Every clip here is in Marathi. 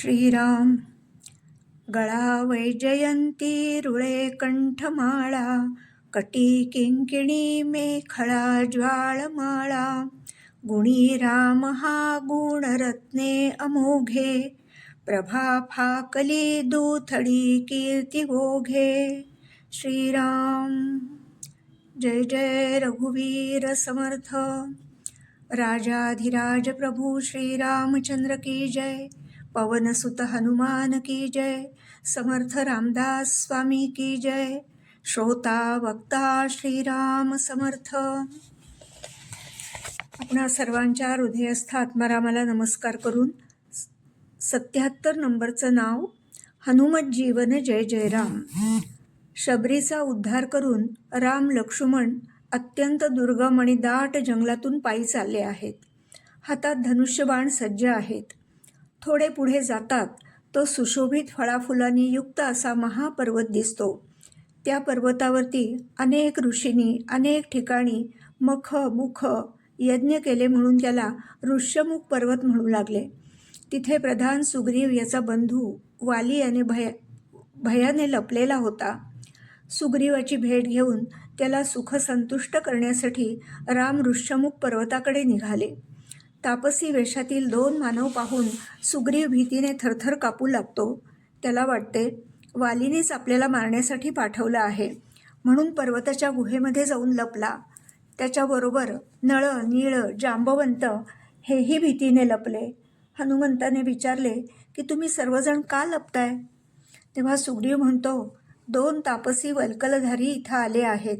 श्रीराम। गळा वैजयंती रुळे कंठमाळा कटी किंकिणी मेखळा ज्वाळमाळा। गुणी राम हा गुणरत्ने अमोघे प्रभा फाकली दूथडी कीर्ती ओघे श्रीराम। जय जय रघुवीर समर्थ। राजाधिराज प्रभू श्रीरामचंद्र की जय। पवनसुत हनुमान की जय। समर्थ रामदास स्वामी की जय। श्रोता वक्ता श्रीराम समर्थ। आपणा सर्वांच्या हृदयस्थ आत्मारामाला नमस्कार करून सत्याहत्तर नंबरचं नाव हनुमत जीवन जय जयराम. शबरीचा उद्धार करून राम लक्ष्मण अत्यंत दुर्गम आणि दाट जंगलातून पायी चालले आहेत. हातात धनुष्यबाण सज्ज आहेत. थोडे पुढे जातात तो सुशोभित फळाफुलांनी युक्त असा महापर्वत दिसतो. त्या पर्वतावरती अनेक ऋषींनी अनेक ठिकाणी मख मुख यज्ञ केले म्हणून त्याला ऋष्यमुख पर्वत म्हणू लागले. तिथे प्रधान सुग्रीव याचा बंधू वाली याने भय भयाने लपलेला होता. सुग्रीवाची भेट घेऊन त्याला सुखसंतुष्ट करण्यासाठी राम ऋष्यमुख पर्वताकडे निघाले. तापसी वेशातील दोन मानव पाहून सुग्रीव भीतीने थरथर कापू लागतो. त्याला वाटते वालीनेच आपल्याला मारण्यासाठी पाठवलं आहे. म्हणून पर्वताच्या गुहेमध्ये जाऊन लपला. त्याच्याबरोबर नळ नीळ जांबवंत हेही भीतीने लपले. हनुमंताने विचारले की तुम्ही सर्वजण का लपताय? तेव्हा सुग्रीव म्हणतो दोन तापसी वल्कलधारी इथं आले आहेत.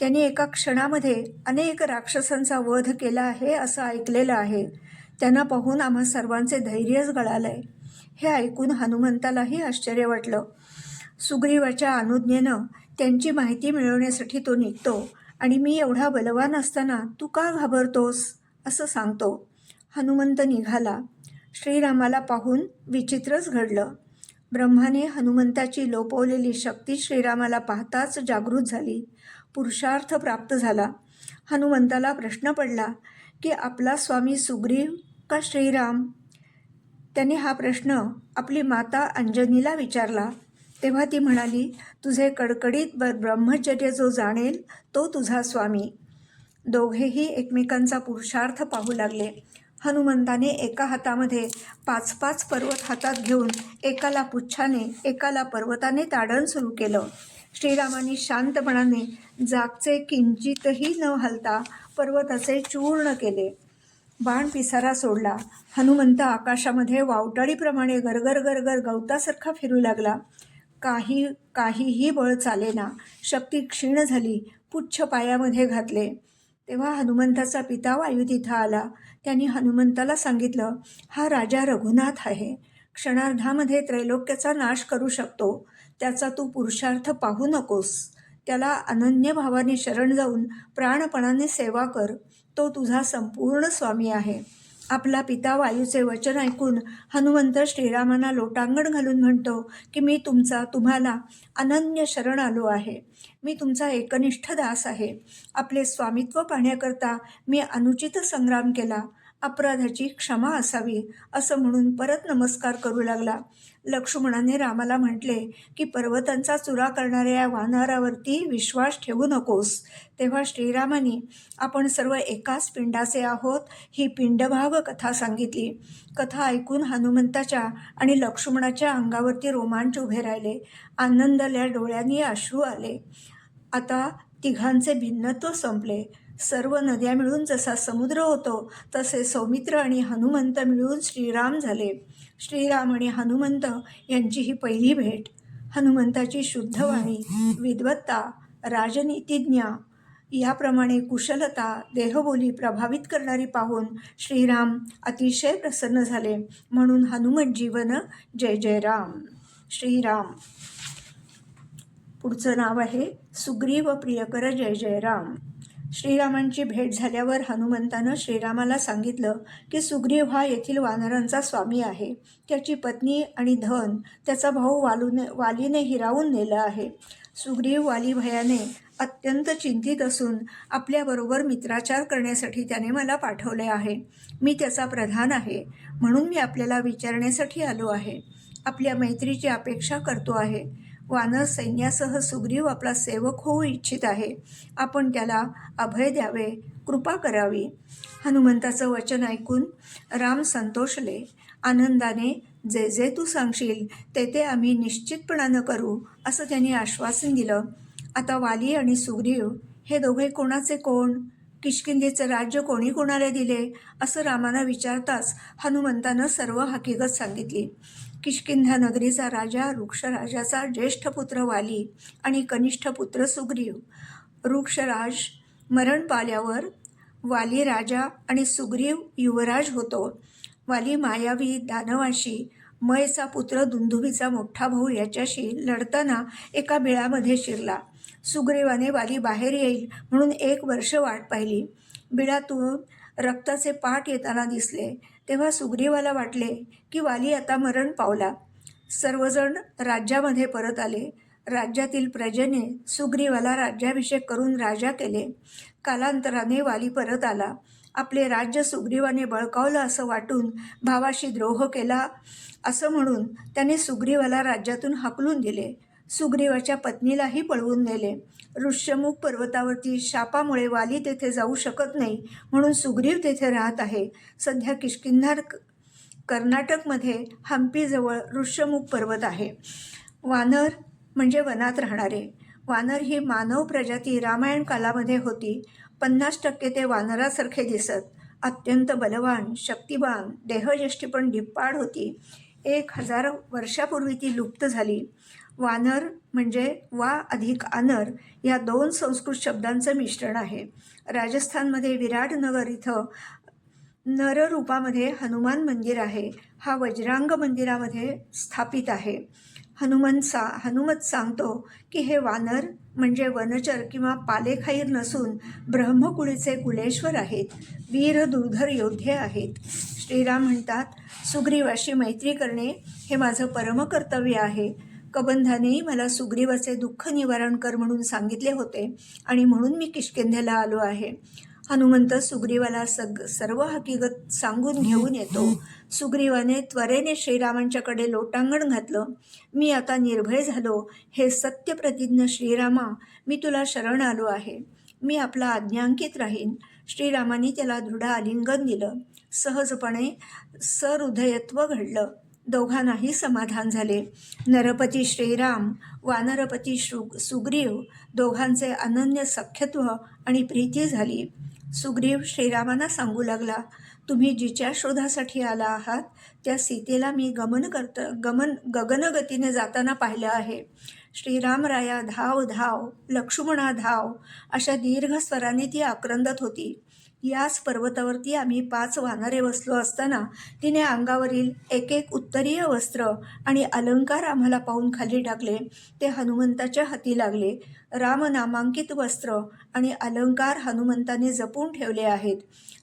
त्यांनी एका क्षणामध्ये अनेक राक्षसांचा वध केला आहे असं ऐकलेलं आहे. त्यांना पाहून आम्हा सर्वांचे धैर्यच गळालं आहे हे ऐकून हनुमंतालाही आश्चर्य वाटलं. सुग्रीवाच्या अनुज्ञेनं त्यांची माहिती मिळवण्यासाठी तो निघतो आणि मी एवढा बलवान असताना तू का घाबरतोस? असं सांगतो. हनुमंत निघाला. श्रीरामाला पाहून विचित्रच घडलं. ब्रह्माने हनुमंताची लोपवलेली शक्ती श्रीरामाला पाहताच जागृत झाली. पुरुषार्थ प्राप्त झाला. हनुमंताला प्रश्न पडला की आपला स्वामी सुग्रीव का श्रीराम? त्याने हा प्रश्न आपली माता अंजनीला विचारला. तेव्हा ती म्हणाली तुझे कडकडीत ब्रह्मचर्य जो जाणेल तो तुझा स्वामी. दोघेही एकमेकांचा पुरुषार्थ पाहू लागले. हनुमंताने एका हातामध्ये पाच पाच पर्वत हातात घेऊन एकाला पुच्छाने एकाला पर्वताने ताडण सुरू केलं. श्रीरामाने शांतपणाने जागचे किंचितही न हलता पर्वताचे चूर्ण केले. बाण पिसारा सोडला. हनुमंत आकाशामध्ये वावटाळीप्रमाणे गरगर गरगर गवतासारखा फिरू लागला. काही काहीही बळ चालेना. शक्ती क्षीण झाली. पुच्छ पायामध्ये घातले. तेव्हा हनुमंताचा पिता वायू तिथं आला. त्यांनी हनुमंताला सांगितलं हा राजा रघुनाथ आहे. क्षणार्धामध्ये त्रैलोक्याचा नाश करू शकतो. त्याचा तू पुरुषार्थ पाहू नकोस. त्याला अनन्य भावाने शरण जाऊन प्राणपणाने सेवा कर. तो तुझा संपूर्ण स्वामी आहे. आपला पिता वायूचे वचन ऐकून हनुमंत श्रीरामांना लोटांगण घालून म्हणतो की मी तुमचा तुम्हाला अनन्य शरण आलो आहे. मी तुमचा एकनिष्ठ दास आहे. आपले स्वामित्व पाहण्याकरता मी अनुचित संग्राम केला. अपराधाची क्षमा असावी असं म्हणून परत नमस्कार करू लागला. लक्ष्मणाने रामाला म्हटले की पर्वतांचा चुरा करणाऱ्या या वानरावरती विश्वास ठेवू नकोस. तेव्हा श्रीरामाने आपण सर्व एकाच पिंडाचे आहोत ही पिंडभाव कथा सांगितली. कथा ऐकून हनुमंताच्या आणि लक्ष्मणाच्या अंगावरती रोमांच उभे राहिले. आनंदल्या डोळ्यांनी अश्रू आले. आता तिघांचे भिन्नत्व संपले. सर्व नद्या मिळून जसा समुद्र होतो तसे सौमित्र आणि हनुमंत मिळून श्रीराम झाले. श्रीराम आणि हनुमंत यांची ही पहिली भेट. हनुमंताची शुद्धवाणी विद्वत्ता राजनीतिज्ञा याप्रमाणे कुशलता देहबोली प्रभावित करणारी पाहून श्रीराम अतिशय प्रसन्न झाले. म्हणून हनुमत जीवन जय जय राम. श्रीराम. पुढचं नाव आहे सुग्रीव प्रियकर जय जय राम. श्रीरामांची भेट झाल्यावर हनुमंतानं श्रीरामाला सांगितलं की सुग्रीव हा येथील वानरांचा स्वामी आहे. त्याची पत्नी आणि धन त्याचा भाऊ वालूने वालीने हिरावून नेलं आहे. सुग्रीव वालीभयाने अत्यंत चिंतित असून आपल्याबरोबर मित्राचार करण्यासाठी त्याने मला पाठवले आहे. मी त्याचा प्रधान आहे. म्हणून मी आपल्याला विचारण्यासाठी आलो आहे. आपल्या मैत्रीची अपेक्षा करतो आहे. वानर सैन्यासह सुग्रीव आपला सेवक होऊ इच्छित आहे. आपण त्याला अभय द्यावे कृपा करावी. हनुमंताचं वचन ऐकून राम संतोषले. आनंदाने जे जे तू सांगशील ते ते आम्ही निश्चितपणानं करू असं त्यांनी आश्वासन दिलं. आता वाली आणि सुग्रीव हे दोघे कोणाचे कोण? किष्किंधेचं राज्य कोणी कोणाला दिले? असं रामाना विचारताच हनुमंतानं सर्व हकीकत सांगितली. किशकिंधा नगरीचा राजा वृक्षराजाचा ज्येष्ठ पुत्र वाली आणि कनिष्ठ पुत्र सुग्रीव. वृक्षराज मरण पाल्यावर वाली राजा आणि सुग्रीव युवराज होतो. वाली मायावी दानवाशी मयचा पुत्र दुंदुभीचा मोठा भाऊ याच्याशी लढताना एका बिळामध्ये शिरला. सुग्रीवाने वाली बाहेर येईल म्हणून एक वर्ष वाट पाहिली. बिळातून रक्ताचे पाठ येताना दिसले. तेव्हा सुग्रीवाला वाटले की वाली आता मरण पावला. सर्वजण राज्यामध्ये परत आले. राज्यातील प्रजेने सुग्रीवाला राज्याभिषेक करून राजा केले. कालांतराने वाली परत आला. आपले राज्य सुग्रीवाने बळकावलं असं वाटून भावाशी द्रोह केला असं म्हणून त्याने सुग्रीवाला राज्यातून हाकलून दिले. सुग्रीवाच्या पत्नीलाही पळवून नेले. ऋष्यमुख पर्वतावरती शापामुळे वाली तेथे जाऊ शकत नाही म्हणून सुग्रीव तेथे राहत आहे. सध्या किष्किंधार कर्नाटकमध्ये हम्पीजवळ ऋष्यमुख पर्वत आहे. वानर म्हणजे वनात राहणारे. वानर ही मानव प्रजाती रामायण कालामध्ये होती. पन्नास टक्के ते वानरासारखे दिसत. अत्यंत बलवान शक्तिवान देहयष्टी पण ढिप्पाड होती. एक हजार वर्षापूर्वी ती लुप्त झाली. वानर म्हणजे वा अधिक आनर या दोन संस्कृत शब्दांचं मिश्रण आहे. राजस्थानमध्ये विराटनगर इथं नररूपामध्ये हनुमान मंदिर आहे. हा वज्रांग मंदिरामध्ये स्थापित आहे. हनुमंत सा हनुमत सांगतो की हे वानर म्हणजे वनचर किंवा पालेखाईर नसून ब्रह्मकुळीचे कुलेश्वर आहेत. वीर दुर्धर योद्धे आहेत. श्रीराम म्हणतात सुग्रीवाशी मैत्री करणे हे माझं परमकर्तव्य आहे. कबंधानेही मला सुग्रीवाचे दुःख निवारण कर म्हणून सांगितले होते आणि म्हणून मी किष्किंध्याला आलो आहे. हनुमंत सुग्रीवाला सग सर्व हकीकत सांगून घेऊन येतो. सुग्रीवाने त्वरेने श्रीरामांच्याकडे लोटांगण घातलं. मी आता निर्भय झालो. हे सत्यप्रतिज्ञ श्रीरामा मी तुला शरण आलो आहे. मी आपला आज्ञांकित राहीन. श्रीरामाने त्याला दृढ आलिंगन दिलं. सहजपणे सहृदयत्व घडलं. दोघांनाही समाधान झाले. नरपती श्रीराम वानरपती श्रु सुग्रीव दोघांचे अनन्य सख्यत्व आणि प्रीती झाली. सुग्रीव श्रीरामांना सांगू लागला तुम्ही जिच्या शोधासाठी आला आहात त्या सीतेला मी गमन करत गमन गगनगतीने जाताना पाहिलं आहे. श्रीरामराया धाव धाव लक्ष्मणा धाव अशा दीर्घ स्वराने ती आक्रंदत होती. याच पर्वतावरती आम्ही पाच वानरे बसलो असताना तिने अंगावरील एक एक उत्तरीय वस्त्र आणि अलंकार आम्हाला पाहून खाली टाकले. ते हनुमंताच्या हाती लागले. रामनामांकित वस्त्र आणि अलंकार हनुमंताने जपून ठेवले आहेत.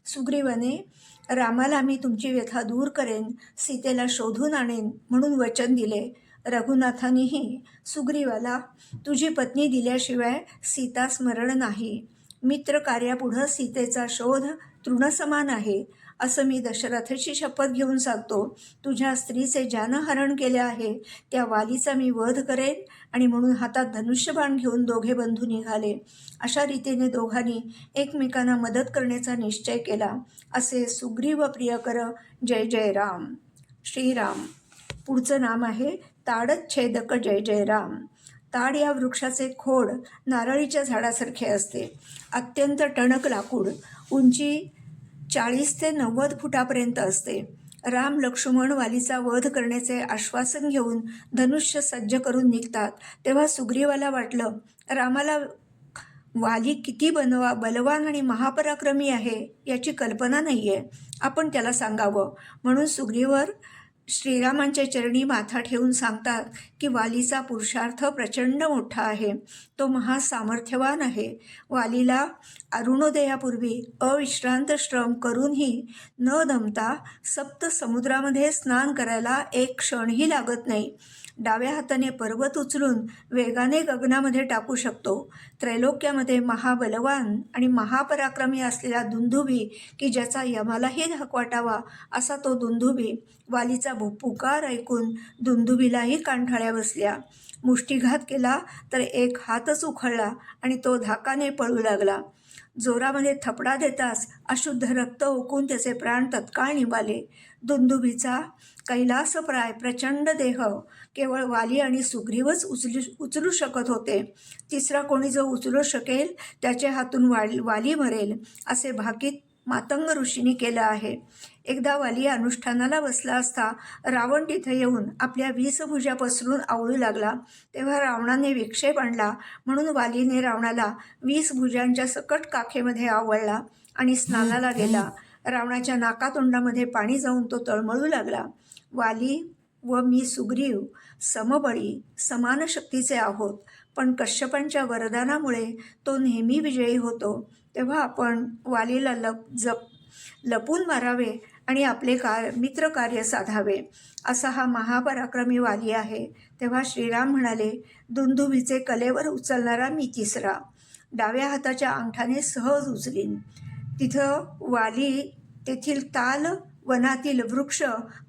सुग्रीवाने रामाला मी तुमची व्यथा दूर करेन सीतेला शोधून आणेन म्हणून वचन दिले. रघुनाथानेही सुग्रीवाला तुझी पत्नी दिल्याशिवाय सीता स्मरण नाही. मित्रकार्यापुढं सीतेचा शोध तृणसमान आहे असं मी दशरथाची शपथ घेऊन सांगतो. तुझ्या स्त्रीचे ज्यानं हरण केले आहे त्या वालीचा मी वध करेन आणि म्हणून हातात धनुष्यबाण घेऊन दोघे बंधू निघाले. अशा रीतीने दोघांनी एकमेकांना मदत करण्याचा निश्चय केला. असे सुग्रीव प्रियकर जय जय राम. श्रीराम. पुढचं नाम आहे ताडच्छेदक जय जय राम. ताड या वृक्षाचे खोड नारळीच्या झाडासारखे असते. अत्यंत टणक लाकूड उंची चाळीस ते नव्वद फुटापर्यंत असते. राम लक्ष्मण वालीचा वध करण्याचे आश्वासन घेऊन धनुष्य सज्ज करून निघतात. तेव्हा सुग्रीवाला वाटलं रामाला वाली किती बनवा बलवान आणि महापराक्रमी आहे याची कल्पना नाही आहे आपण त्याला सांगावं. म्हणून सुग्रीवर श्रीरामांच्या चरणी माथा ठेवून सांगतात की वालीचा पुरुषार्थ प्रचंड मोठा आहे. तो महासामर्थ्यवान आहे. वालीला अरुणोदयापूर्वी अविश्रांत श्रम करूनही न दमता सप्त समुद्रामध्ये स्नान करायला एक क्षणही लागत नाही. डाव्या हाताने पर्वत उचलून वेगाने गगनामध्ये टाकू शकतो. त्रैलोक्यामध्ये महाबलवान आणि महापराक्रमी असलेला दुंदुभी की ज्याचा यमालाही धाक वाटावा असा तो दुंदुभी वालीचा भुपुकार ऐकून दुंदुभीलाही कांठाळ्या बसल्या. मुष्टीघात केला तर एक हातच उखळला आणि तो धाकाने पळू लागला. जोरामध्ये थपडा देताच अशुद्ध रक्त ओकून त्याचे प्राण तत्काळ निभाले. दुंदुभीचा कैलासप्राय प्रचंड देह केवळ वाली आणि सुग्रीवच उचलू उचलू शकत होते. तिसरा कोणी जो उचलू शकेल त्याच्या हातून वाल वाली मरेल असे भाकीत मातंग ऋषींनी केलं आहे. एकदा वाली अनुष्ठानाला बसला असता रावण तिथे येऊन आपल्या वीसभुजा पसरून आवळू लागला. तेव्हा रावणाने विक्षेप आणला म्हणून वालीने रावणाला वीस भुजांच्या सकट काखेमध्ये आवळला आणि स्नानाला गेला. रावणाच्या नाकातोंडामध्ये पाणी जाऊन तो तळमळू लागला. वाली व मी सुग्रीव समबळी समान शक्तीचे आहोत. पण कश्यपांच्या वरदानामुळे तो नेहमी विजयी होतो. तेव्हा आपण वालीला लप जप लपून मारावे आणि आपले कार मित्रकार्य साधावे असा हा महापराक्रमी वाली आहे. तेव्हा श्रीराम म्हणाले दुंदुभीचे कलेवर उचलणारा मी तिसरा. डाव्या हाताच्या अंगठाने सहज उचलीन तिथं वाली तेथील ताल वनातील वृक्ष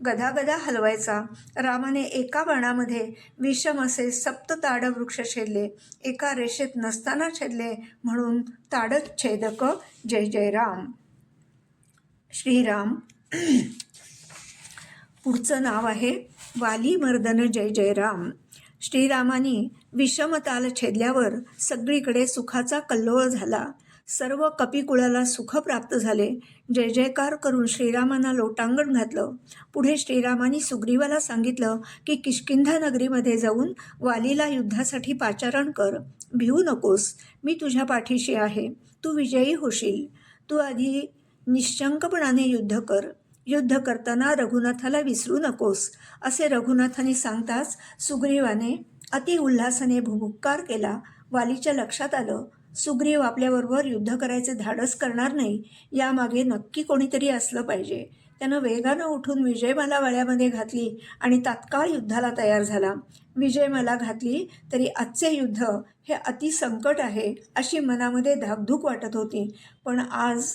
गदागदा हलवायचा. रामाने एका बाणामध्ये विषम असे सप्त ताड वृक्ष छेदले. एका रेषेत नसताना छेदले म्हणून ताडक छेदक जय जय राम. श्रीराम पुढचं नाव आहे वाली मर्दन जय जयराम. श्रीरामानी विषमताल छेदल्यावर सगळीकडे सुखाचा कल्लोळ झाला. सर्व कपिकुळाला सुख प्राप्त झाले. जय जयकार करून श्रीरामांना लोटांगण घातलं. पुढे श्रीरामांनी सुग्रीवाला सांगितलं की किष्किंधा नगरीमध्ये जाऊन वालीला युद्धासाठी पाचारण कर. भिवू नकोस. मी तुझ्या पाठीशी आहे. तू विजयी होशील. तू आधी निश्चंकपणाने युद्ध कर. युद्ध करताना रघुनाथाला विसरू नकोस असे रघुनाथाने सांगताच सुग्रीवाने अति उल्हासाने भुमुक्कार केला. वालीच्या लक्षात आलं सुग्रीव आपल्याबरोबर युद्ध करायचे धाडस करणार नाही यामागे नक्की कोणीतरी असलं पाहिजे. त्यानं वेगानं उठून विजयमाला वळ्यामध्ये घातली आणि तात्काळ युद्धाला तयार झाला. विजयमाला घातली तरी आजचे युद्ध हे अतिसंकट आहे अशी मनामध्ये धाकधूक वाटत होती. पण आज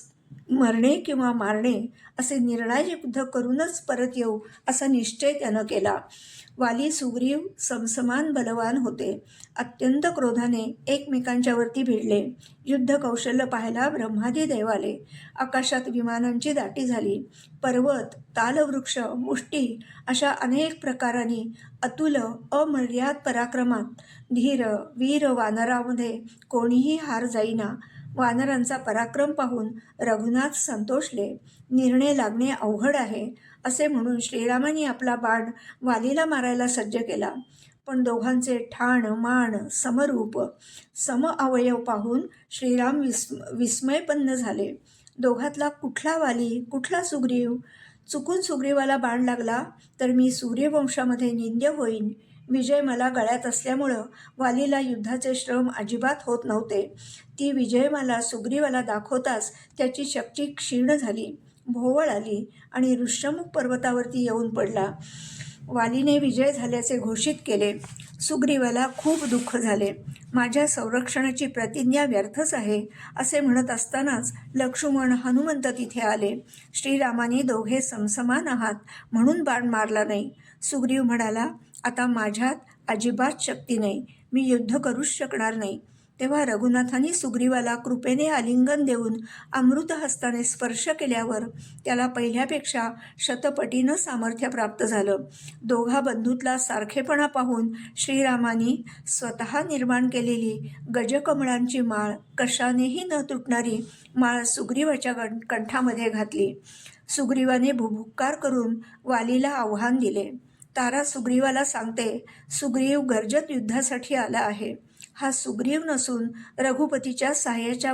मरणे किंवा मारणे असे निर्णायक युद्ध करूनच परत येऊ असा निश्चय त्यानं केला. वाली सुग्रीव समसमान बलवान होते. अत्यंत क्रोधाने एकमेकांच्यावरती भिडले. युद्ध कौशल्य पाहायला ब्रह्मादी देवाले आकाशात विमानांची दाटी झाली. पर्वत तालवृक्ष मुष्टी अशा अनेक प्रकारांनी अतुल अमर्याद पराक्रमात धीर वीर वानरामध्ये कोणीही हार जाईना. वानरांचा पराक्रम पाहून रघुनाथ संतोषले निर्णय लागणे अवघड आहे असे म्हणून श्रीरामाने आपला बाण वालीला मारायला सज्ज केला. पण दोघांचे ठाण मान समरूप सम अवयव पाहून श्रीराम विस्म विस्मयपन्न झाले. दोघातला कुठला वाली कुठला सुग्रीव? चुकून सुग्रीवाला बाण लागला तर मी सूर्यवंशामध्ये निंद्य होईन. विजय मला गळ्यात असल्यामुळं वालीला युद्धाचे श्रम अजिबात होत नव्हते. ती विजयमाला सुग्रीवाला दाखवताच त्याची शक्ती क्षीण झाली. भोवळ आली आणि ऋष्यमुख पर्वतावरती येऊन पडला. वालीने विजय झाल्याचे घोषित केले. सुग्रीवाला खूप दुःख झाले. माझ्या संरक्षणाची प्रतिज्ञा व्यर्थच आहे असे म्हणत असतानाच लक्ष्मण हनुमंत तिथे आले. श्रीरामाने दोघे समसमान आहात म्हणून बाण मारला नाही. सुग्रीव म्हणाला आता माझ्यात अजिबात शक्ती नाही. मी युद्ध करूच शकणार नाही. तेव्हा रघुनाथांनी सुग्रीवाला कृपेने आलिंगन देऊन अमृत हस्ताने स्पर्श केल्यावर त्याला पहिल्यापेक्षा शतपटीनं सामर्थ्य प्राप्त झालं. दोघा बंधूतला सारखेपणा पाहून श्रीरामानी स्वतः निर्माण केलेली गजकमळांची माळ कशानेही न तुटणारी माळ सुग्रीवाच्या कं कंठामध्ये घातली. सुग्रीवाने भुभुक्कार करून वालीला आव्हान दिले. तारा सुग्रीवाला सांगते सुग्रीव गर्जत युद्धासाठी आला आहे. हा सुग्रीव नसून रघुपतीच्या सहाय्याच्या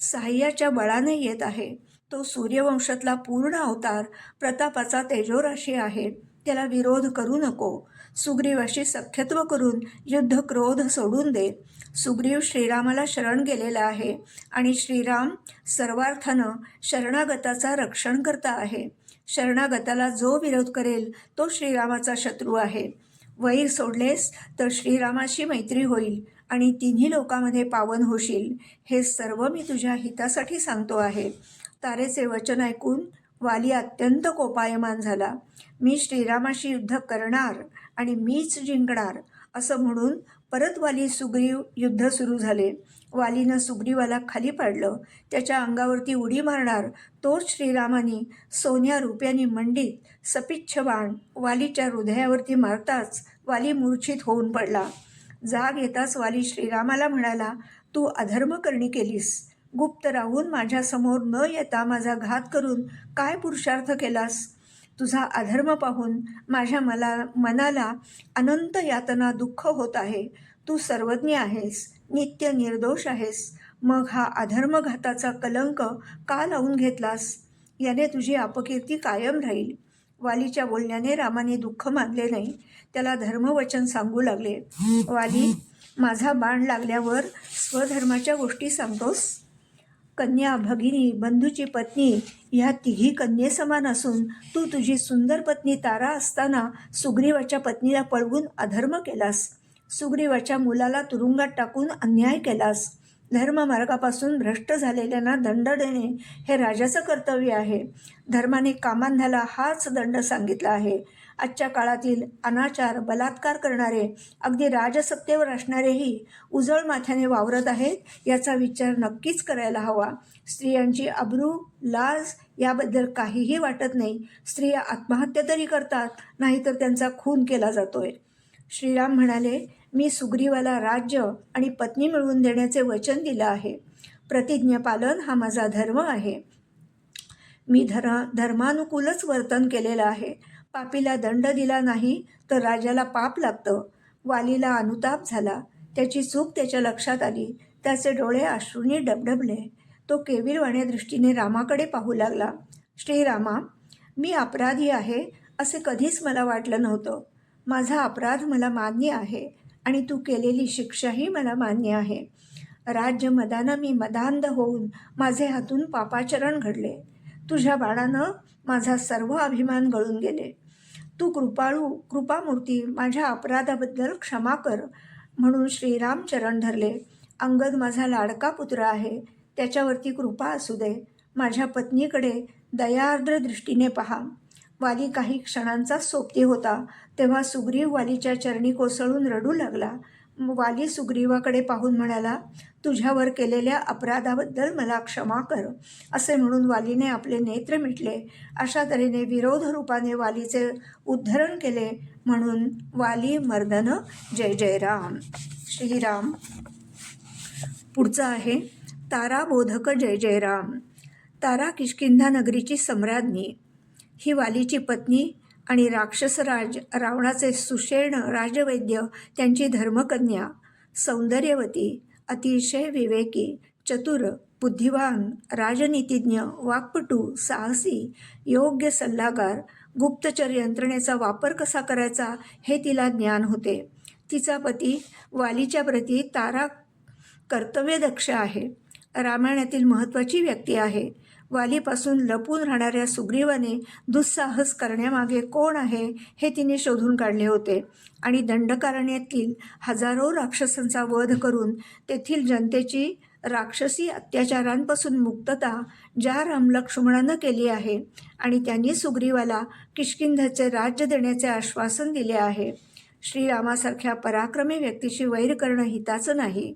सहाय्याच्या बळाने येत आहे. तो सूर्यवंशातला पूर्ण अवतार प्रतापाचा तेजोराशी आहे. त्याला विरोध करू नको. सुग्रीवाशी सख्यत्व करून युद्ध क्रोध सोडून दे. सुग्रीव श्रीरामाला शरण गेलेला आहे आणि श्रीराम सर्वार्थानं शरणागताचा रक्षण करता आहे. शरणागताला जो विरोध करेल तो श्रीरामाचा शत्रू आहे. वैर सोडलेस तर श्रीरामाशी मैत्री होईल आणि तिन्ही लोकांमध्ये पावन होशील. हे सर्व मी तुझ्या हितासाठी सांगतो आहे. तारेचे वचन ऐकून वाली अत्यंत कोपायमान झाला. मी श्रीरामाशी युद्ध करणार आणि मीच जिंकणार असं म्हणून परत वाली सुग्रीव युद्ध सुरू झाले. वालीनं सुग्रीवाला खाली पाडलं. त्याच्या अंगावरती उडी मारणार तोच श्रीरामाने सोन्या रुपयानी मंडित सपिच्छ बाण वालीच्या हृदयावरती मारताच वाली मूर्छित होऊन पडला. जाग येताच वाली श्रीरामाला म्हणाला तू अधर्म करणी केलीस. गुप्त राहून माझ्यासमोर न येता माझा घात करून काय पुरुषार्थ केलास? तुझा अधर्म पाहून माझ्या मला मनाला अनंत यातना दुःख होत आहे. तू सर्वज्ञ आहेस नित्य निर्दोष आहेस. मग हा अधर्मघाताचा कलंक का लावून घेतलास? याने तुझी अपकीर्ती कायम राहील. वालीच्या बोलण्याने रामाने दुःख मानले नाही. त्याला धर्मवचन सांगू लागले. वाली माझा बाण लागल्यावर स्वधर्माच्या गोष्टी सांगतोस? कन्या भगिनी बंधूची पत्नी ह्या तिघी कन्ये समान असून तू तुझी सुंदर पत्नी तारा असताना सुग्रीवाच्या पत्नीला पळवून अधर्म केलास. सुग्रीवाच्या मुलाला तुरुंगात टाकून अन्याय केलास. धर्ममार्गापासून भ्रष्ट झालेल्यांना दंड देणे हे राजाचं कर्तव्य आहे. धर्माने कामांध्याला हाच दंड सांगितला आहे. आजच्या काळातील अनाचार बलात्कार करणारे अगदी राजसत्तेवर असणारेही उजळ माथ्याने वावरत आहेत याचा विचार नक्कीच करायला हवा. स्त्रियांची अब्रू लाज याबद्दल काहीही वाटत नाही. स्त्रिया आत्महत्या तरी करतात नाहीतर त्यांचा खून केला जातोय. श्रीराम म्हणाले मी सुग्रीवाला राज्य आणि पत्नी मिळवून देण्याचे वचन दिलं आहे. प्रतिज्ञापालन हा माझा धर्म आहे. मी धर धर्मानुकूलच वर्तन केलेलं आहे. पापीला दंड दिला नाही तर राजाला पाप लागतं. वालीला अनुताप झाला. त्याची चूक त्याच्या लक्षात आली. त्याचे डोळे अश्रूंनी डबडबले. तो केविलवाण्या दृष्टीने रामाकडे पाहू लागला. श्रीरामा मी अपराधी आहे असे कधीच मला वाटलं नव्हतं. माझा अपराध मला मान्य आहे. आणि तू केलेली शिक्षाही मला मान्य आहे. राज्य मदानं मी मदांध होऊन माझे हातून पापाचरण घडले. तुझ्या बाणानं माझा सर्व अभिमान गळून गेले. तू कृपाळू कृपामूर्ती माझ्या अपराधाबद्दल क्षमा कर म्हणून श्रीराम चरण धरले. अंगद माझा लाडका पुत्र आहे. त्याच्यावरती कृपा असू दे. माझ्या पत्नीकडे दयार्द्र दृष्टीने पहा. वाली काही क्षणांचा सोबती होता. तेव्हा सुग्रीव वालीच्या चरणी कोसळून रडू लागला. वाली सुग्रीवाकडे पाहून म्हणाला तुझ्यावर केलेल्या अपराधाबद्दल मला क्षमा कर असे म्हणून वालीने आपले नेत्र मिटले. अशा तऱ्हेने विरोध रूपाने वालीचे उद्धरण केले म्हणून वाली मर्दन जय जय राम. श्रीराम. पुढचं आहे ताराबोधक जय जय राम. तारा किष्किंधा नगरीची सम्राज्ञी. ही वालीची पत्नी आणि राक्षसराज रावणाचे सुषेण राजवैद्य त्यांची धर्मकन्या सौंदर्यवती अतिशय विवेकी चतुर बुद्धिवान राजनीतिज्ञ वाक्पटू साहसी योग्य सल्लागार गुप्तचर यंत्रणेचा वापर कसा करायचा हे तिला ज्ञान होते. तिचा पती वालीच्या प्रती तारा कर्तव्यदक्ष आहे. रामायणातील महत्त्वाची व्यक्ती आहे. वालीपासून लपून राहणाऱ्या सुग्रीवाने दुस्साहस करण्यामागे कोण आहे हे तिने शोधून काढले होते. आणि दंडकारण्यातील हजारो राक्षसांचा वध करून तेथील जनतेची राक्षसी अत्याचारांपासून मुक्तता ज्या रामलक्ष्मणानं केली आहे आणि त्यांनी सुग्रीवाला किष्किंधाचे राज्य देण्याचे आश्वासन दिले आहे. श्रीरामासारख्या पराक्रमी व्यक्तीशी वैर करणं हिताचं नाही.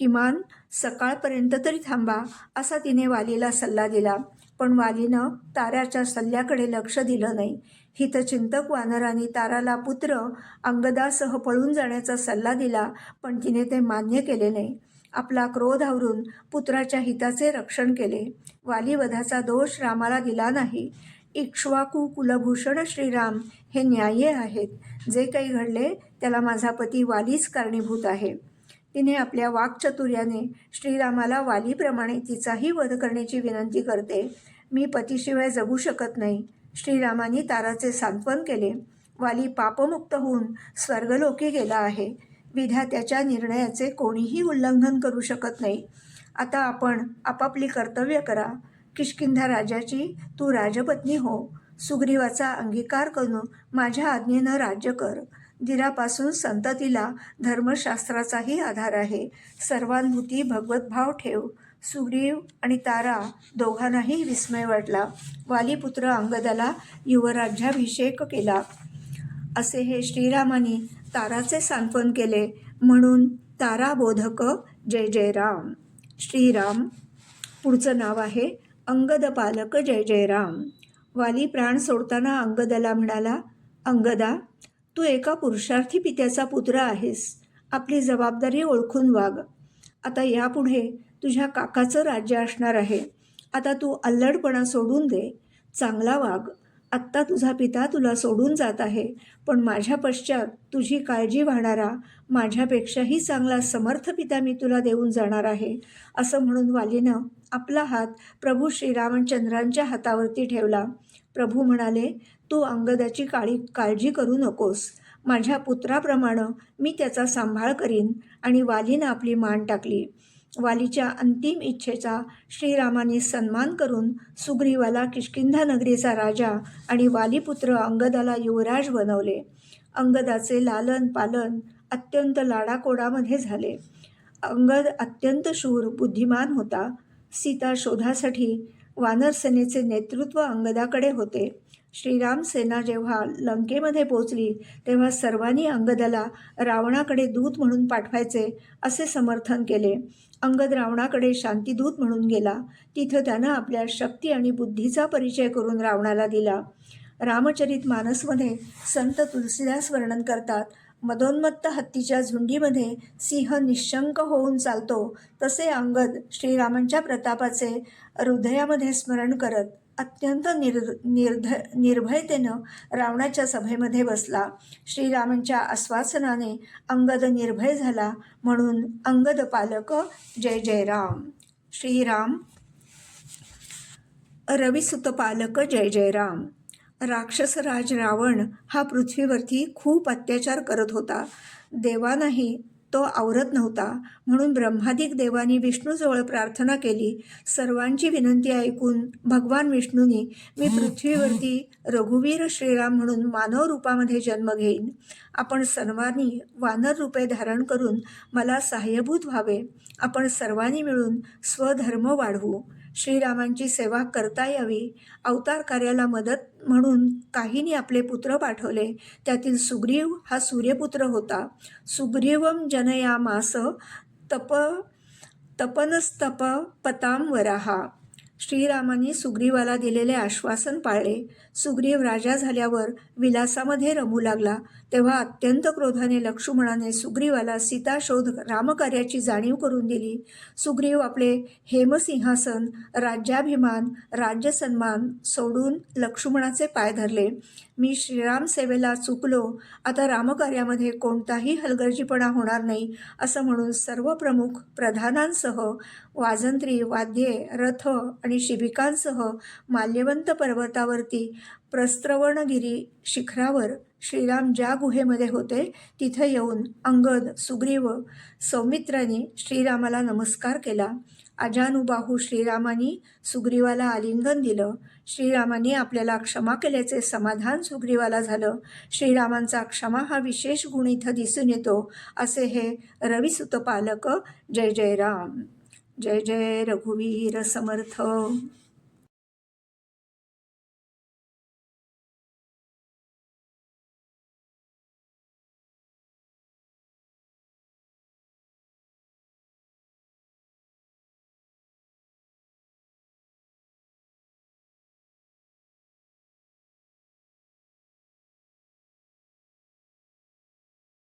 किमान सकाळपर्यंत तरी थांबा असा तिने वालीला सल्ला दिला. पण वालीनं ताऱ्याच्या सल्ल्याकडे लक्ष दिलं नाही. हितचिंतक वानराने ताराला पुत्र अंगदासह पळून जाण्याचा सल्ला दिला पण तिने ते मान्य केले नाही. आपला क्रोध आवरून पुत्राच्या हिताचे रक्षण केले. वालीवधाचा दोष रामाला दिला नाही. इक्ष्वाकू कुलभूषण श्रीराम हे न्याय्य आहेत. जे काही घडले त्याला माझा पती वालीच कारणीभूत आहे. तिने आपल्या वाक्चतुर्याने श्रीरामाला वालीप्रमाणे तिचाही वध करण्याची विनंती करते. मी पतीशिवाय जगू शकत नाही. श्रीरामाने ताराचे सांत्वन केले. वाली पापमुक्त होऊन स्वर्गलोकी गेला आहे. विधात्याच्या निर्णयाचे कोणीही उल्लंघन करू शकत नाही. आता आपण आपापली कर्तव्य करा. किशकिंधा राजाची तू राजपत्नी हो. सुग्रीवाचा अंगीकार करून माझ्या आज्ञेनं राज्य कर. दिरापासून संततीला धर्मशास्त्राचाही आधार आहे. सर्वानुभूती भगवतभाव ठेव. सुग्रीव आणि तारा दोघांनाही विस्मय वाटला. वालीपुत्र अंगदाला युवराज्याभिषेक केला. असे हे श्रीरामाने ताराचे सांत्वन केले. म्हणून ताराबोधक जय जय राम. श्रीराम पुढचं नाव आहे अंगद पालक जय जय राम. वाली प्राण सोडताना अंगदला म्हणाला अंगदा तू एका पुरुषार्थी पित्याचा पुत्र आहेस. आपली जबाबदारी ओळखून वाग. आता यापुढे तुझ्या काकाचं राज्य असणार आहे. आता तू अल्लडपणा सोडून दे. चांगला वाग. आत्ता तुझा पिता तुला सोडून जात आहे. पण माझ्या पश्चात तुझी काळजी वाहणारा माझ्यापेक्षाही चांगला समर्थ पिता मी तुला देऊन जाणार आहे असं म्हणून वालीनं आपला हात प्रभू श्रीरामचंद्रांच्या हातावरती ठेवला. प्रभू म्हणाले तू अंगदाची काळी काळजी करू नकोस. माझ्या पुत्राप्रमाणे मी त्याचा सांभाळ करीन. आणि वालीनं आपली मान टाकली. वालीच्या अंतिम इच्छेचा श्रीरामाने सन्मान करून सुग्रीवाला किष्किंधा नगरीचा राजा आणि वालीपुत्र अंगदाला युवराज बनवले. अंगदाचे लालन पालन अत्यंत लाडाकोडामध्ये झाले. अंगद अत्यंत शूर बुद्धिमान होता. सीता शोधासाठी वानरसेनेचे नेतृत्व अंगदाकडे होते. श्रीराम सेना जेव्हा लंकेमध्ये पोचली तेव्हा सर्वांनी अंगदाला रावणाकडे दूत म्हणून पाठवायचे असे समर्थन केले. अंगद रावणाकडे शांतीदूत म्हणून गेला. तिथं त्यानं आपल्या शक्ती आणि बुद्धीचा परिचय करून रावणाला दिला. रामचरित मानसमध्ये संत तुलसीदास वर्णन करतात मदोन्मत्त हत्तीच्या झुंडीमध्ये सिंह निशंक होऊन चालतो तसे अंगद श्रीरामांच्या प्रतापाचे हृदयामध्ये स्मरण करत अत्यंत निर्ध निर्ध निर्भयतेनं रावणाच्या सभेमध्ये बसला. श्रीरामांच्या आश्वासनाने अंगद निर्भय झाला म्हणून अंगद पालक जय जय राम श्रीराम रविसुत पालक जय जय राम राक्षसराज रावण हा पृथ्वीवरती खूप अत्याचार करत होता. देवानाही तो आवरत नव्हता. म्हणून ब्रह्मादिक देवानी विष्णूजवळ प्रार्थना केली. सर्वांची विनंती ऐकून भगवान विष्णूंनी मी पृथ्वीवरती रघुवीर श्रीराम म्हणून मानव रूपामध्ये जन्म घेईन. आपण सर्वांनी वानर रूपे धारण करून मला सहाय्यभूत व्हावे. आपण सर्वांनी मिळून स्वधर्म वाढवू. श्रीरामांची सेवा करता यावी अवतार कार्याला मदत म्हणून काहींनी आपले पुत्र पाठवले. त्यातील सुग्रीव हा सूर्यपुत्र होता. सुग्रीवम जनयामास तप तपनस्तप पताम वराहा श्रीरामांनी सुग्रीवाला दिलेले आश्वासन पाळले. सुग्रीव राजा झाल्यावर विलासामध्ये रमू लागला. तेव्हा अत्यंत क्रोधाने लक्ष्मणाने सुग्रीवाला सीताशोध रामकार्याची जाणीव करून दिली. सुग्रीव आपले हेमसिंहासन राज्याभिमान राज्यसन्मान सोडून लक्ष्मणाचे पाय धरले. मी श्रीराम सेवेला चुकलो. आता रामकार्यामध्ये कोणताही हलगर्जीपणा होणार नाही असं म्हणून सर्व प्रमुख प्रधानांसह वाजंत्री वाद्ये रथ आणि शिबिकांसह माल्यवंत पर्वतावरती प्रस्त्रवणगिरी शिखरावर श्रीराम ज्या गुहेमध्ये होते तिथे येऊन अंगद सुग्रीव सौमित्रांनी श्रीरामाला नमस्कार केला. अजानुबाहू श्रीरामाने सुग्रीवाला आलिंगन दिलं. श्रीरामाने आपल्याला क्षमा केल्याचे समाधान सुग्रीवाला झालं. श्रीरामांचा क्षमा हा विशेष गुण इथं दिसून येतो असे हे रविसुत पालक जय जय राम. जय जय रघुवीर समर्थ.